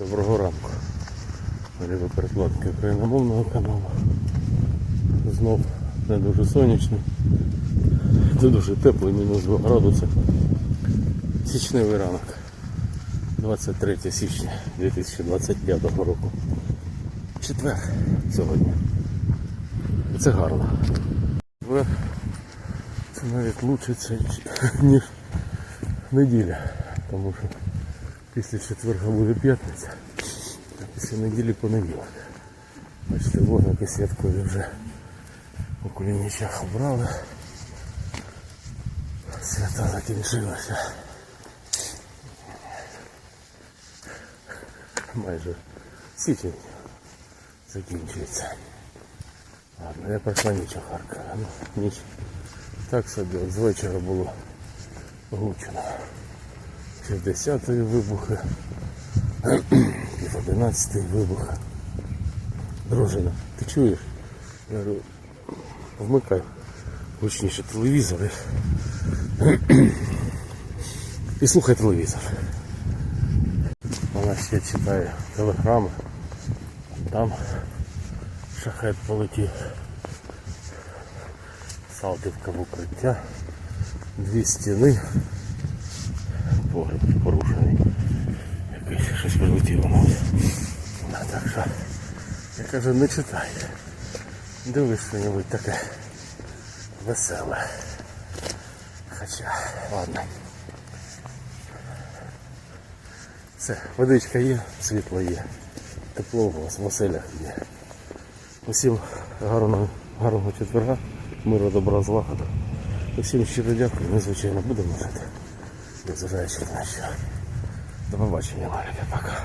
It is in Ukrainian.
Доброго ранку. Перекладки україномовного каналу. Знов не дуже сонячний. Це дуже теплий, мінус 2 градуси. Січневий ранок. 23 січня 2025 року. Четвер сьогодні. Це гарно. Це навіть лучше, ніж неділя. Тому що після четверга буде п'ятниця, а після неділі понеділок. Бачите, вогники святкові вже у кулінічах обрали. Свята закінчилося. Майже січень закінчується. Ладно, я пройшла ніч у Харкові. Ну, ніч так собі, от з вечора було гучно. 60-ї вибухи, пів 11-ї вибухи. Дружина, ти чуєш? Я говорю, вмикай гучніше телевізор і, і слухай телевізор. Вона ще читає телеграми. Там шахет полетів. Салтівка в укриття. Дві стіни погляд порушений. Якесь щось прилетіло нам. Так що, я кажу, не читай. Дивись що-небудь таке веселе. Хоча, ладно. Все, водичка є, світло є. Тепло у вас в оселях є. Усім гарного, гарного четверга, миру, добра, злагоду. Усім щиро дякую, ми звичайно будемо жити незважаючи на що. До побачення, малюки, пока.